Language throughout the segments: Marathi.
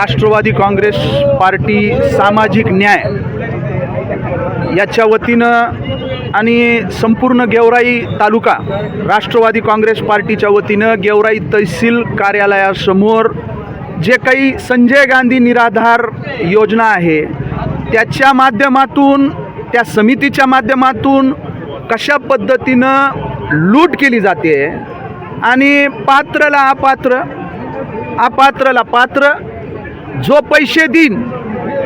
राष्ट्रवादी काँग्रेस पार्टी सामाजिक न्याय याच्या वतीनं आणि संपूर्ण गेवराई तालुका राष्ट्रवादी काँग्रेस पार्टीच्या वतीनं गेवराई तहसील कार्यालयासमोर जे काही संजय गांधी निराधार योजना आहे त्याच्या माध्यमातून त्या समितीच्या माध्यमातून कशा पद्धतीनं लूट केली जाते आणि पात्रला अपात्र अपात्रला पात्र जो पैसे देईन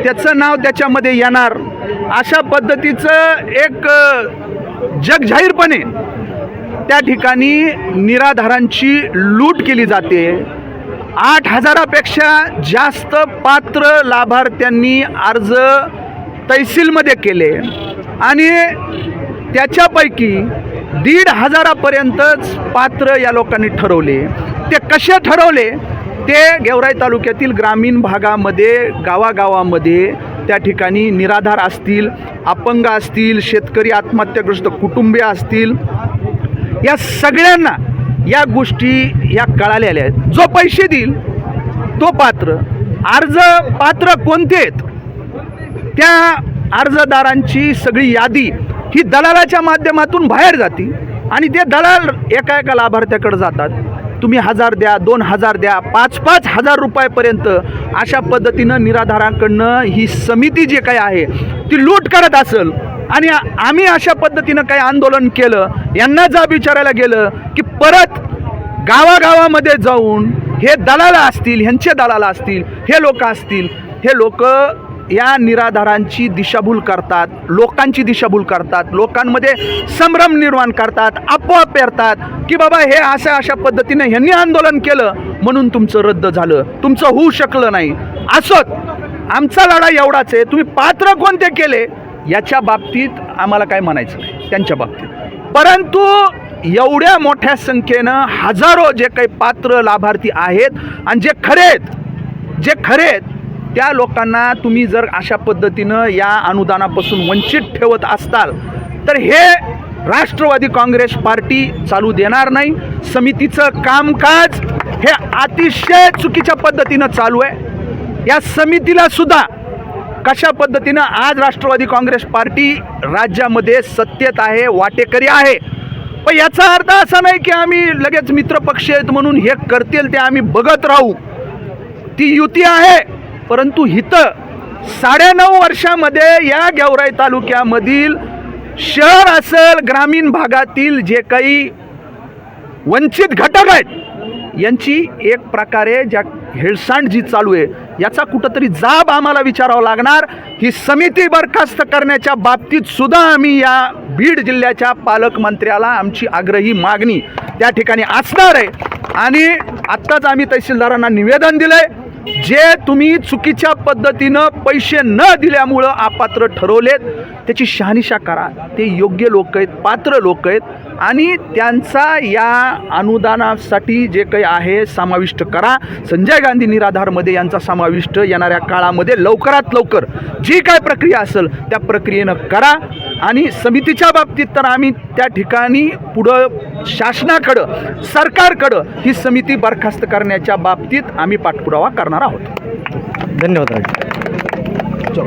त्याचं नाव त्याच्यामध्ये येणार. अशा पद्धतीचं एक जगजाहीरपणे त्या ठिकाणी निराधारांची लूट केली जाते. आठ हजारापेक्षा जास्त पात्र लाभार्थ्यांनी अर्ज तहसीलमध्ये केले आणि त्याच्यापैकी दीड हजारापर्यंतच पात्र या लोकांनी ठरवले. ते कसे ठरवले? ते गेवराई तालुक्यातील ग्रामीण भागामध्ये गावागावामध्ये त्या ठिकाणी निराधार असतील अपंग असतील शेतकरी आत्महत्याग्रस्त कुटुंबीय असतील या सगळ्यांना या गोष्टी या कळालेल्या आहेत. जो पैसे देईल तो पात्र. अर्ज पात्र कोणते आहेत? त्या अर्जदारांची सगळी यादी ही दलालाच्या माध्यमातून बाहेर जाते आणि ते दलाल एका एका लाभार्थ्याकडे जातात. तुम्ही हजार द्या दोन हजार द्या पाच पाच हजार रुपयापर्यंत अशा पद्धतीनं निराधारांकडनं ही समिती जे काही आहे ती लूट करत असेल. आणि आम्ही अशा पद्धतीनं काही आंदोलन केलं यांना जा विचारायला गेलं की परत गावागावामध्ये जाऊन हे दलाल असतील ह्यांचे दलाल असतील हे लोक असतील हे लोक या निराधारांची दिशाभूल करतात लोकांची दिशाभूल करतात लोकांमध्ये संभ्रम निर्माण करतात अफवा पेरतात की बाबा हे अशा अशा पद्धतीने ह्यांनी आंदोलन केलं म्हणून तुमचं रद्द झालं तुमचं होऊ शकलं नाही. असोत आमचा लढा एवढाच आहे तुम्ही पात्र कोणते केले याच्या बाबतीत आम्हाला काय म्हणायचं नाही त्यांच्या बाबतीत. परंतु एवढ्या मोठ्या संख्येनं हजारो जे काही पात्र लाभार्थी आहेत आणि जे खरे आहेत जे खरे आहेत त्या लोकांना तुम्ही जर अशा पद्धतीनं या अनुदानापासून वंचित ठेवत असताल तर हे राष्ट्रवादी काँग्रेस पार्टी चालू देणार नाही. समितीचं कामकाज हे अतिशय चुकीच्या पद्धतीनं चालू आहे. या समितीला सुद्धा कशा पद्धतीनं आज राष्ट्रवादी काँग्रेस पार्टी राज्यामध्ये सत्तेत आहे वाटेकरी आहे? पण याचा अर्थ असा नाही की आम्ही लगेच मित्रपक्ष आहेत म्हणून हे करतील ते आम्ही बघत राहू. ती युती आहे. परंतु हिथं साडेनऊ वर्षामध्ये या गेवराई तालुक्यामधील शहर असेल ग्रामीण भागातील जे काही वंचित घटक आहेत यांची एक प्रकारे ज्या हेळसांड जी चालू आहे याचा कुठंतरी जाब आम्हाला विचारावा लागणार. ही समिती बरखास्त करण्याच्या बाबतीत सुद्धा आम्ही या बीड जिल्ह्याच्या पालकमंत्र्याला आमची आग्रही मागणी त्या ठिकाणी असणार आहे. आणि आत्ताच आम्ही तहसीलदारांना निवेदन दिलं आहे जे तुम्ही चुकीच्या पद्धतीनं पैसे न दिल्यामुळं अपात्र ठरवलेत त्याची शहानिशा करा. ते योग्य लोक आहेत पात्र लोक आहेत आणि त्यांचा या अनुदानासाठी जे काही आहे समाविष्ट करा. संजय गांधी निराधारमध्ये यांचा समाविष्ट येणाऱ्या काळामध्ये लवकरात लवकर जी काय प्रक्रिया असेल त्या प्रक्रियेनं करा. आणि समितीच्या बाबतीत तर आम्ही त्या ठिकाणी पुढं शासनाकडं सरकारकडं ही समिती बरखास्त करण्याच्या बाबतीत आम्ही पाठपुरावा करणार आहोत. धन्यवाद राज.